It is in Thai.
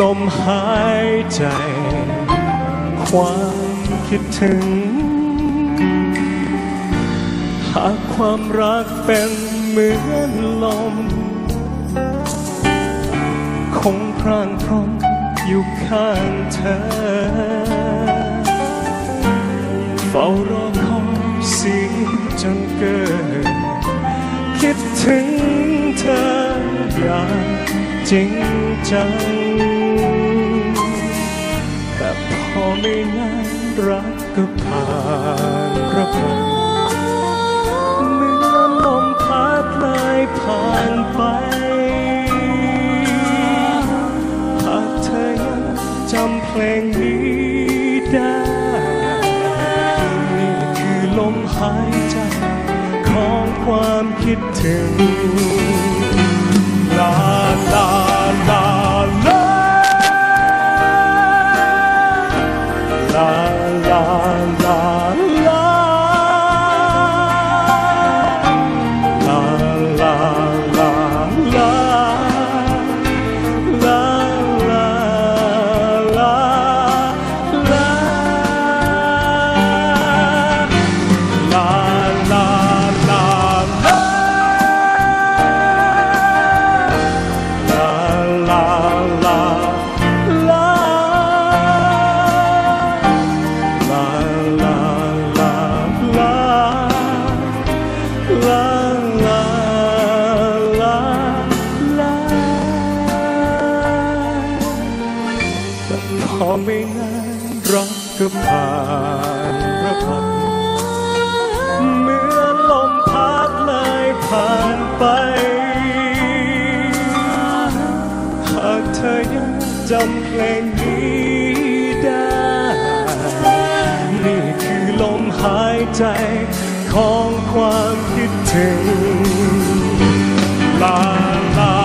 ลมหายใจ ความคิดถึง หากความรักเป็นเหมือนลม คงพรางพรมอยู่ข้างเธอ เฝ้ารอคอยเสียงจนเกิดคิดถึงเธออย่างจริงจัง ไม่นานรักก็ผ่านกระพันเหมือนลมพัดเลยผ่านไปหากเธอยังจำเพลงนี้ได้นี่คือลมหายใจของความคิดถึงลา แต่อไม่นานรักก็ผ่านระพันเมื่อลมพัดเลยผ่านไป หากเธอยังจำเพลงนี้ได้ นี่คือลมหายใจของความคิดถึงลาลา